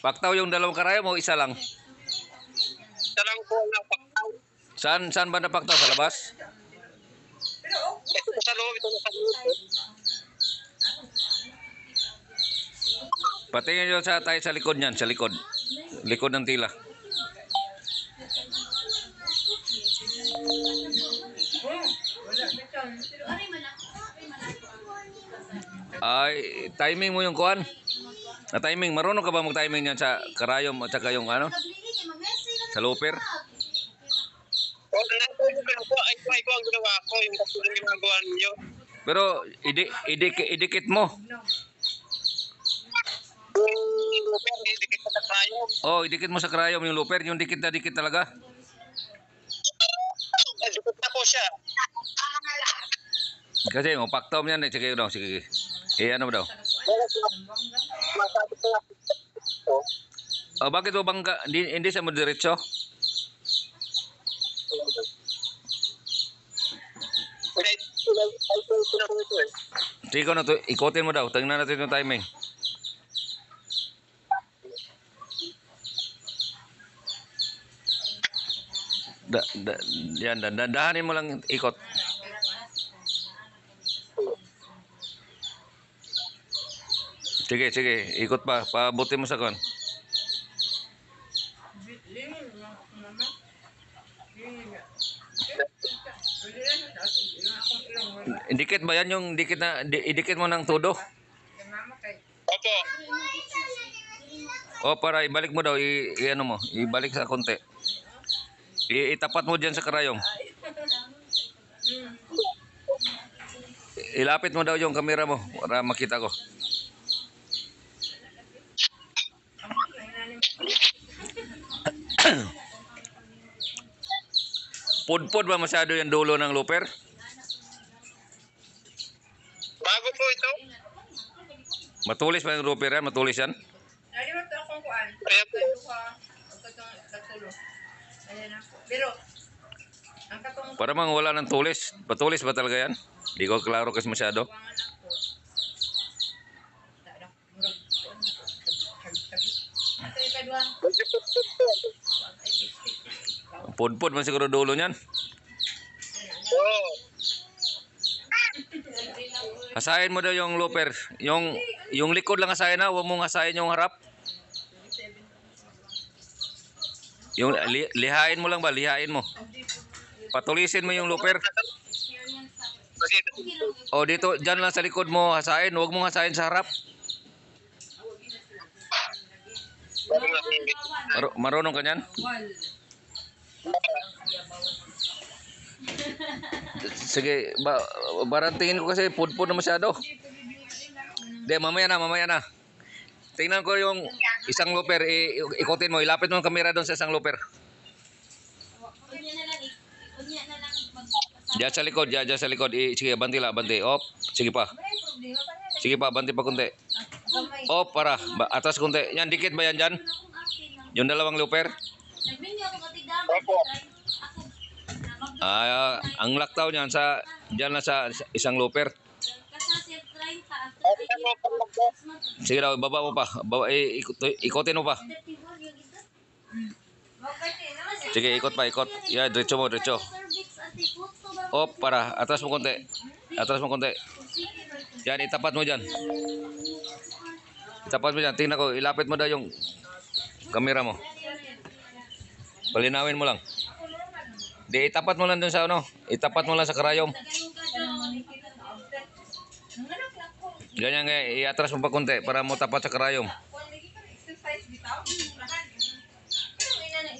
Paktaw yung dalawang karayom o isa lang? Isa lang po ang napaktaw. Saan, saan ba napaktaw? Sa labas? Ito sa loob, ito sa loob. Patingin nyo sa tayo sa likod niyan, sa likod. Likod ng tila. Ay, timing mo yung kuan. Na timing, marunong ka ba mag-timing niyan sa karayom at saka yung ano? Sa looper? Ko ko, ko ko. Pero idi, idik, idikit mo. Oh, idikit mo sa karayom yung looper, yung dikit na dikit talaga. Dikit na po siya. Kasi yung paktaw mo yan, sige daw, sige. Eh, ano daw? Po. Masabi ko nga. Oh. Oh, bakit mo bang ka- hindi, hindi sa mo diretso? Po. Sige ko na to, ikotin mo daw. Tingnan natin yung timing. Da, da, yan, da, dahanin mo lang ikot. Sige, sige, ikot pa. Pabuti mo sa kon. Dikit ba yan yung dikit na, di, idikit mo ng tudo? Opo. O para ibalik mo daw, i, i- ano mo, ibalik sa konti. I, itapat mo diyan sa karayom. Ilapit mo daw yung kamera mo para makita ko. Pudpud ba masyado yung dulo ng looper? Bago po ito. Matulis ba yung looper yan? Matulis yan? Lagi mo ito akong kuan. Kaya po. Pero, ang katong Para mang wala ng tulis. Matulis ba talaga yan? Di ko klaro kasi masyado. kuwangan ako. Dada, murag kuan ako. Tabi-tabi. Ito yung kadwa. Kuwan ay pistik. Pudpud man siguro dulo niyan. Asahin mo daw yung looper. Yung yung likod lang asahin na, huwag mong asahin yung harap. Yung li, lihain mo lang ba? Lihain mo. Patulisin mo yung looper. O dito, dyan lang sa likod mo hasain. Huwag mong hasain sa harap. Mar- marunong ka niyan? Sige, ba, barantingin ko kasi pudpud na masyado. Hindi, mamaya na, mamaya na. Tingnan ko yung isang looper, i- ikotin mo, ilapit mo ang kamera doon sa isang looper. Diyan sa likod, diyan, diyan sa likod. I, sige, banti la, banti. Op, sige pa. Sige pa, banti pa kunti. Op, para. Ba, atas kunti. Yan, dikit ba yan dyan? Yung dalawang looper? Nagbinyo ako katigdaman. Opo. Ako, mag- Ah, ang laktaw niyan sa, diyan na sa, sa isang looper. Kasi 30 after Opo, I opo, opo, opo. Sige daw, baba mo pa. Baba, eh, ikot, ikotin mo pa. 34 yung ito. Mapwede naman. Sige, ikot pa, ikot. Yeah, diretso mo, diretso. Op, para. Atras mo konti. Atras mo konti. Yan, itapat mo dyan. Itapat mo dyan. Tingnan ko, ilapit mo daw yung kamera mo. Palinawin mo lang. Di, itapat mo lang dun sa ano. Itapat mo lang sa karayom. Ganyan nga, iatras mo pa konti para mo tapat sa karayom.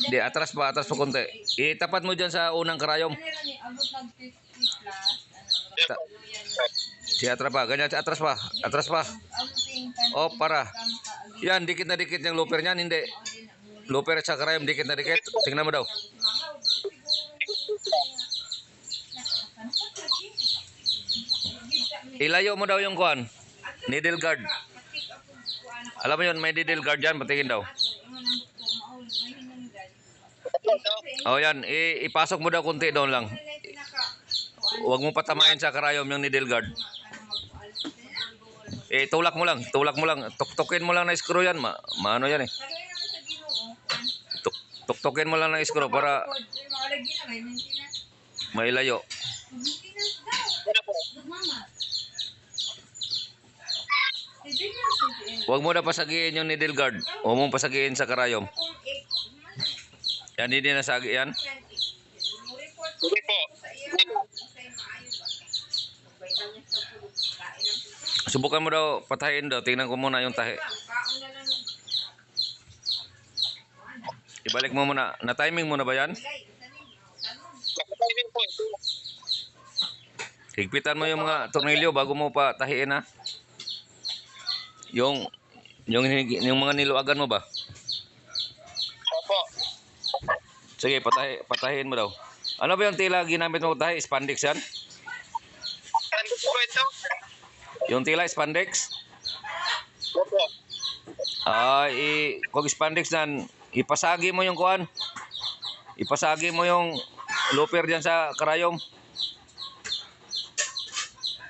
Di, atras pa, atras pa konti. Itapat mo dyan sa unang karayom. Ano ni abot ng 50 plus. Ano, Ta- Si atras pa, ganyan, atras pa, atras pa. kan. Oh, para. Yan, dikit na dikit yung looper niyan, hindi. Looper at sa karayom, dikit na dikit. Tingnan mo daw. Ilayo mo daw yung kuan. Needle guard. Alam mo yun, may needle guard dyan, patingin daw. O yan, i- ipasok mo daw kunti doon lang. Huwag mo patamayin sa karayom yung needle guard. Eh, tulak mo lang. Tulak mo lang. Tuktukin mo lang na screw yan. Ma maano yan eh. Daw. Ano po? Mama. Hindi na sa Huwag mo na pasagiin yung needle guard. Huwag mo pasagiin sa karayom. Yan, hindi nasagi yan. Hindi po. ng. Subukan mo daw patayin daw. Tingnan ko muna yung tahi. Kaon na lang. Ibalik mo muna. Na-timing mo na ba yan? Nakatiming po. ito. Higpitan mo yung mga tornilyo bago mo pa tahiin ha. Yung yung yung mga niluagan mo ba? Opo. Sige, patahi, patahin mo daw. Ano ba yung tila ginamit mo tahi? Spandex yan? Ano po ito? Yung tila spandex? Opo. Ah, i kung spandex nan, ipasagi mo yung kuan. Ipasagi mo yung looper diyan sa karayom.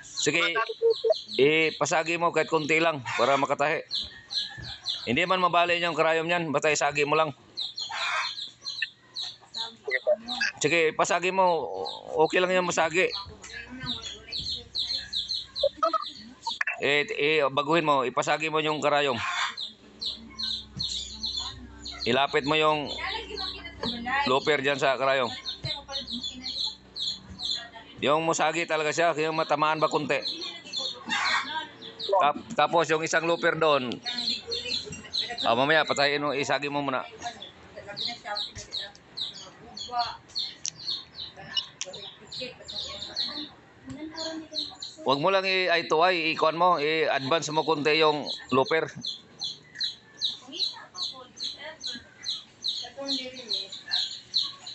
Sige, ipasagi mo kahit konti lang para makatahi. Hindi man mabali yung karayom niyan, basta isagi mo lang. Sige, pasagi mo. Okay lang yung masagi. Eh, eh, baguhin mo. Ipasagi mo yung karayom. Ilapit mo yung looper dyan sa kinali. Yung musagi talaga siya. Yung matamaan ba kunti. Tap, tapos yung isang looper doon. Ah, mamaya, patayin mo. Isagi mo muna. Huwag mo lang eye. I-kuan mo. I-advance mo kunti yung looper. Kumita ka po. Ever. Katong diri ni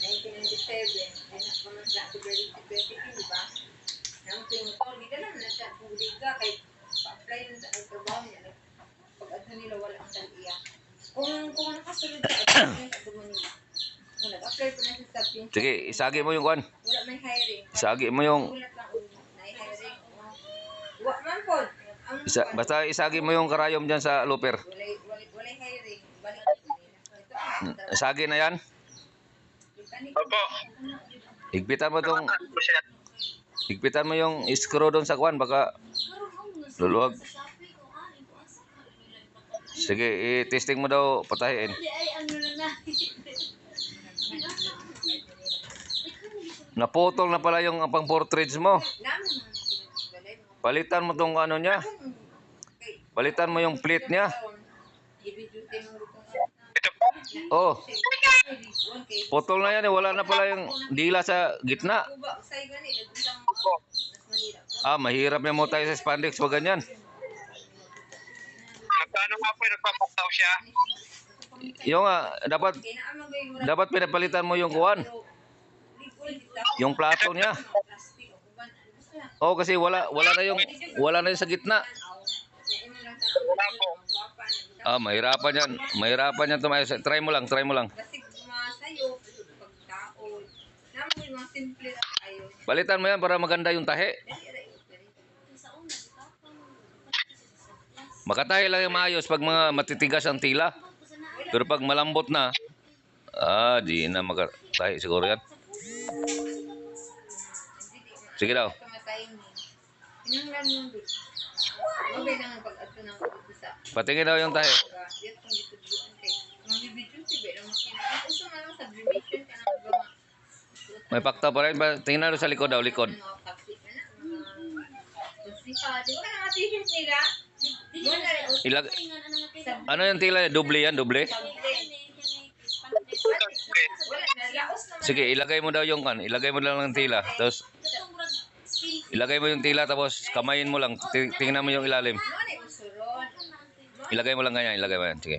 1997, ay napaman sa February 20, di ba? Nang tingutol, di ka naman na siya kung di ka, kay pa-apply na sa ang trabaho niya. Pag ano nila, wala ang tag-iya. Kung, kung nakasunod na sa Dumanila. Nag-apply sa pinch, Sige, isagi mo yung kuan. wala may hiring. Isagi mo yung... Ulat lang, um, na hiring. Wa man po. Isa, basta isagi mo yung karayom dyan sa looper. walay, walay, walay hiring. Balik ka nila. Ito, Sagi na yan. Opo. Higpitan mo tong... Higpitan mo yung screw doon sa kuan. Baka luluwag. Sige, i-testing mo daw na. Naputol na pala yung pang portraits mo. Palitan mo tong ano niya. Palitan mo yung plate niya. Oh, putol na yan eh. Wala na pala yung dila sa gitna. Ah, mahirap na mo tayo sa spandex. Wag ganyan. Magkano nga po yung nagpapaktaw siya? Yung ah, dapat dapat pinapalitan mo yung kuan. Yung plato niya. Oh, kasi wala wala na yung wala na yung sa gitna. Wala po. Ah, mahirapan yan. Mahirapan yan tumayos. Try mo lang, try mo lang. Basig sumasayo, pagkaon. Naman yung mga simple na tayo. Palitan mo yan para maganda yung. Dali, dali. Pa. Makatahi lang yung maayos pag mga matitigas ang tila. Pero pag malambot na, ah, di na makatahi siguro yan. Sige daw. Kamatayin ni. Inanglan mo doon. Mabay na nga pag-ato ng Patingin daw yung mga May pakta pa rin. Ba- Tingnan daw sa likod daw, likod. ba na Ilag ano ano yung tila? Doble yan, doble? Sige, ilagay mo daw yung kan. Ilagay mo lang ng tila. Tapos, ilagay mo yung tila tapos kamayin mo lang. Ti- Tingnan mo yung ilalim. Ano na yung usuron? Ilagay mo lang ganyan, ilagay mo yan. Sige.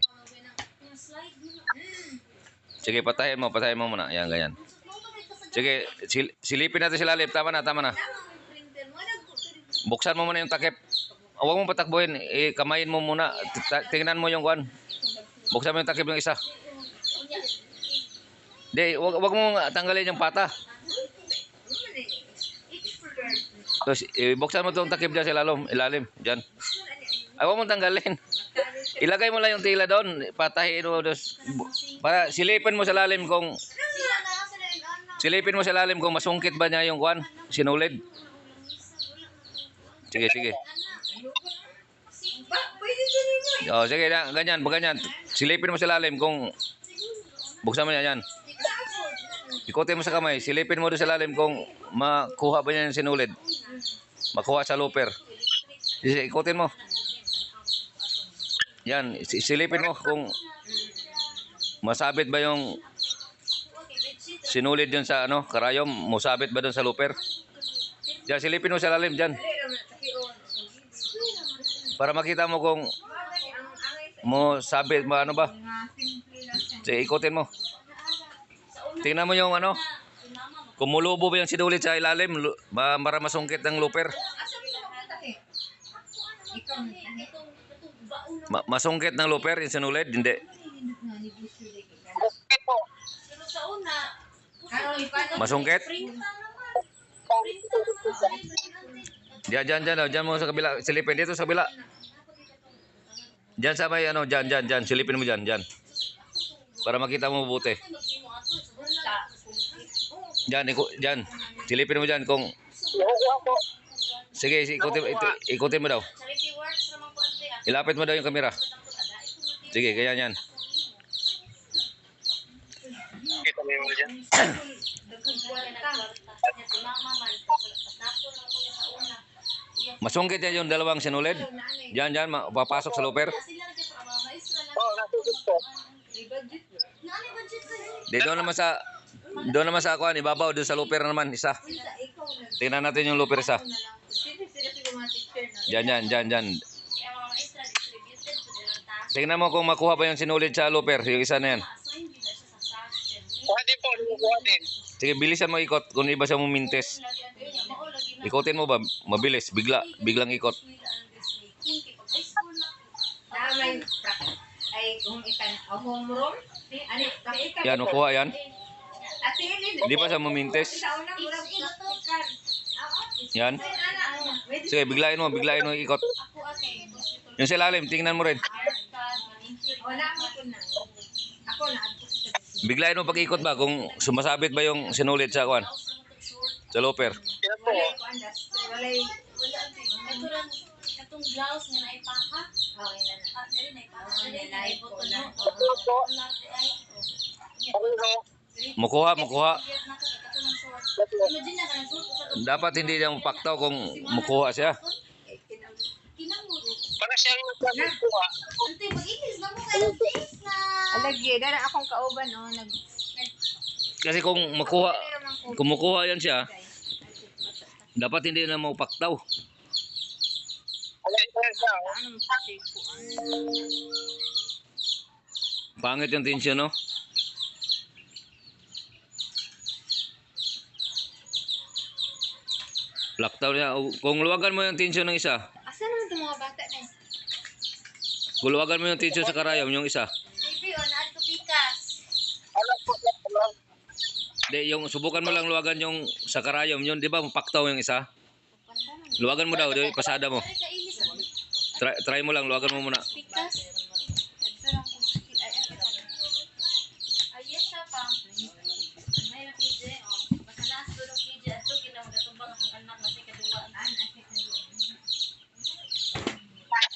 Sige, patayin mo, patayin mo muna. Yan, ganyan. Sige, sil- silipin natin sila lalim. Tama na, tama na. Buksan mo muna yung takip. Huwag mo patakbuhin. Eh, kamayin mo muna. T- Tingnan mo yung kwan. Buksan mo yung takip ng isa. Di, wag, wag mo tanggalin yung pata. Tapos, eh, buksan mo itong takip dyan sa ilalim. Ilalim. Dyan. Ay, huwag mong tanggalin. Ilagay mo lang yung tila doon. Patahin mo. bu- Para silipin mo sa lalim kung... Silipin mo sa lalim kung masungkit ba niya yung kwan. Sinulid. Sige, sige. O, sige na. Ganyan, ganyan. Silipin mo sa lalim kung... Buksan mo niya yan. Ikutin mo sa kamay. Silipin mo doon sa lalim kung makuha ba niya yung sinulid. Makuha sa looper. Sige, Ikutin mo. Yan. si- Silipin mo kung masabit ba yung sinulid yun sa ano, karayom. Musabit ba doon sa looper. Yan, silipin mo sa lalim dyan. Para makita mo kung mo sabit mo ano ba. Sige, ikutin mo. Tingnan mo yung ano. Kung mulubo ba yung sinulit sa ilalim, para masungkit ng looper. Ikaw. Ma- masungkit ng yung sinulid, hindi. Okay po. Masungkit? Diyan, diyan, diyan. Diyan mo sa kabila. Silipin dito sa kabila. Diyan sa may ano, diyan, diyan, diyan. Silipin mo diyan, diyan. Para makita mo mabuti. Diyan, iku, diyan. Silipin mo diyan kung... Sige, ikutin, ikutin mo daw. Ilapit mo daw yung kamera. Sige, kaya yan. Kita mo yung dyan. Masungkit yan yung dalawang sinulid. Diyan, diyan, papasok sa looper. Oo, nasusunod po. Di doon naman sa... Doon naman sa kuan, ibabaw doon sa looper naman, isa. Tingnan natin yung looper isa. Diyan, diyan, diyan, diyan. Kaya mga maestra, distributed po din ang task. Tingnan mo kung makuha ba yung sinulid sa looper, yung isa na yan. Din po. Nakukuha din. Sige, bilisan mo ikot kung iba siya mumintes. Ikotin mo ba? Mabilis, bigla, biglang ikot. Yan, kuha yan. Ate Elin. Di ba siya mumintes? Yan. Sige, biglain mo, biglain mo ikot. Yung sa lalim, tingnan mo rin. Wala mo ko na. Ako na adto ko sa Biglain mo pag ikot ba kung sumasabit ba yung sinulid sa kuan, sa looper. Yan po. Wala ko andas. Wala Wala ate. Ito lang. Itong blouse nga. Okay na na. Ah, dali naipaka. Ah, Dali na. Mukuha, mukuha. Na ko. Ito ng short. Imagine na short. Usa- Dapat hindi niya mapaktaw kung mukuha siya. Eh, kinang- Kinamuro. Para siyang nagkuha. Ante, mag-inis na mo kayo face na. Alagi, dara akong kauban oh nag Kasi kung makuha, kung mukuha yan siya, dapat hindi na ito siya. ano Pangit yung tensyon, no? Lockdown niya. Kung luwagan mo yung tensyon ng isa, Asa naman itong mga bata na? Kung luwagan mo yung tensyon sa karayom, yung isa. Baby, on add to pikas. Alam po. alam. Di, yung subukan mo lang luwagan yung sa karayom, yun, di ba, mapaktaw yung isa? Luwagan mo daw, di, pasada mo. Kainis. Try, try mo lang, luwagan mo muna. Pikas. Ayun siya pa. May na PJ, oh. Basta naas doon ang PJ. Ato, kinang gatubang akong anak na siya kaduwa.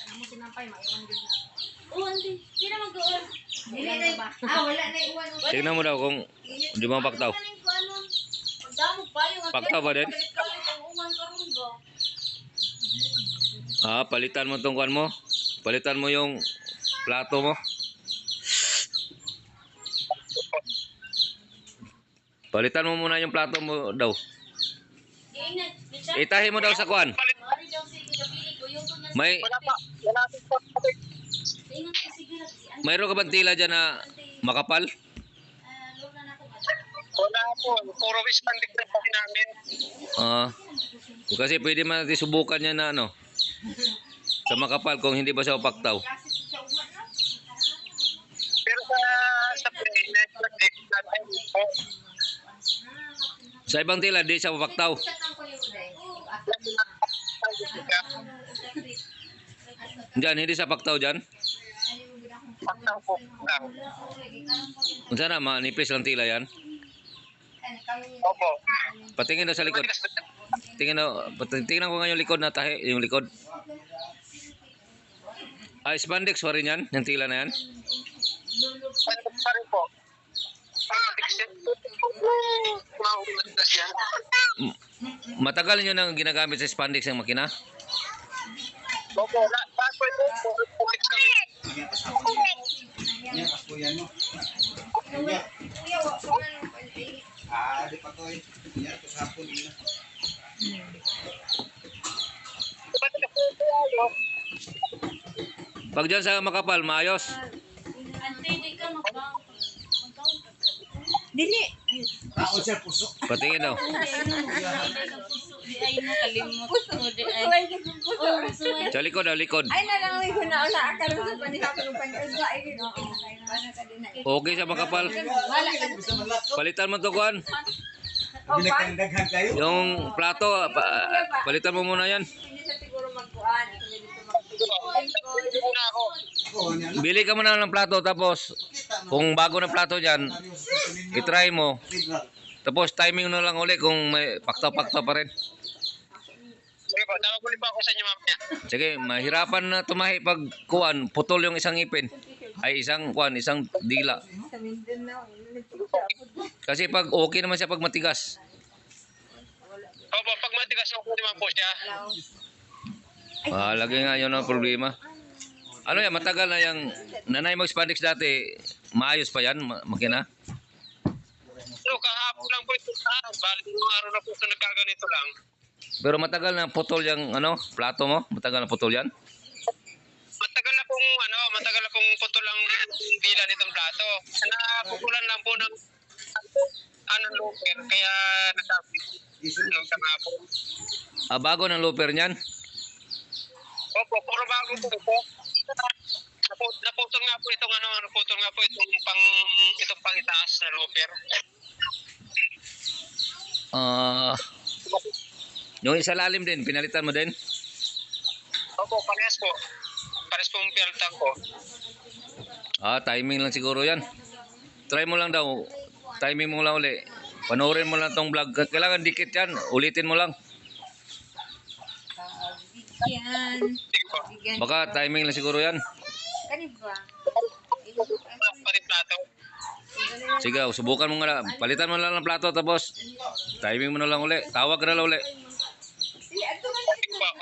Ano mo sinampay, maiwan din na. Oh, hindi. Hindi na mag-uwan. Dili na ba? Ah, wala na iwan. Tingnan mo daw kung di mo mapaktaw. Kanin ko? Pagdamog pa yung Paktaw ba din? Ah, palitan mo tong kwan mo. Palitan mo yung plato mo. Palitan mo muna yung plato mo daw. Iingat. Richard. Itahi mo daw sa kunya. May mayroon ka bang tila dyan na makapal? Ah, luna na ko. Wala po. Puro wispandik na po namin. Ah. kasi pwede man natin subukan yan na ano. Sa makapal kung hindi ba siya paktaw. Pero sa sa play, na po. Sa ibang tila, di siya paktaw. Sa tang ko yung uday. Diyan, hindi sa paktaw dyan. Paktaw po. Lang. Kung sana, manipis lang tila yan. Opo. Patingin daw sa likod. Na. Tingin daw, tingnan ko nga yung likod na tahi, yung likod. Ah, spandex pa rin yan, yung tila na yan. Ano pa rin po? Matigas yan. Matigas yan. M- Matagal nyo nang ginagamit sa spandex yung makina? Opo. Last point po. Matigas kami. Kuya, wa ko man ang pag-i- Ah, di pa to eh. Yan, ito sa hapon. na. Ano? Pag dyan sa makapal, maayos. Ante, di ka ka. Dili. Kaon siya puso. Patingin daw. Di ay mo kalimot mo. Di ay. Sa. Oh, suway. Sa likod daw, likod. Ay, nalangoy ko na wala ka rin sa panihapon ng pag-urga. Ay, ka din na? Okay sa makapal. Wala ka. Palitan mo to kuan. Oh, kayo. Yung plato, pa- palitan mo muna yan. Hindi siya siguro magkuhan. Ito na dito mag- Una ako. Ako, yan lang. Bili ka muna ng plato tapos kung bago na plato dyan, itry mo. Tapos timing na lang uli kung may pakta-pakta pa rin. Sige po. Tawag ulit po ako sa inyo mamaya. Sige, mahirapan na tumahi pag kuan, putol yung isang ipin. Ay isang kuan, isang dila. Sa. Kasi pag okay naman siya pag matigas. Opo. Pag matigas ako naman po siya. Ah, lagi nga yun ang problema. Ano yan, matagal na yung nanay mo spandex dati, maayos pa yan, ma- makina? No, kahapon lang po ito. Ah, bali mga araw na po ito nagkaganito lang. Pero matagal na putol yung ano, plato mo, matagal na putol yan. Matagal na pong ano, matagal na pong putol ang bila nitong plato. Napupulan lang po ng ano loper kaya nasabi nung sa hapon. Ah, bago ng looper niyan. Opo, puro bago po. Napu- Naputol nga po itong ano, naputol nga po itong pang itong pangitaas na loper. Ah, yung isa lalim din, pinalitan mo din. Opo, parehas po. Parehas pong peltang ko. Ah, timing lang siguro yan. Try mo lang daw. Timing mo lang uli. Panoorin mo lang tong vlog. Kailangan dikit yan. Ulitin mo lang. Yan. Po. Baka timing lang siguro yan. Sige, subukan mo nga lang. Palitan mo lang ng plato tapos timing mo na lang uli. Tawag ka na lang uli. Dili, ato man Sige po, kuya.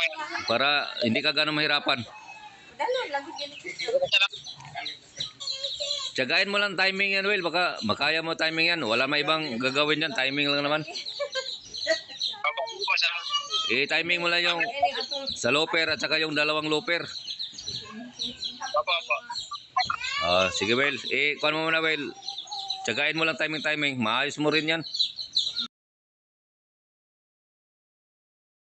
Para hindi ka ganun mahirapan. Tsagain mo lang timing yan, Will. Baka makaya mo timing yan. Wala may ibang gagawin yan. Timing lang naman. I-timing mo lang yung sa looper at saka yung dalawang looper. Opo. Ah, sige, Will. Eh, kuhan mo muna, Will. Tsagain mo lang timing-timing. Maayos mo rin yan.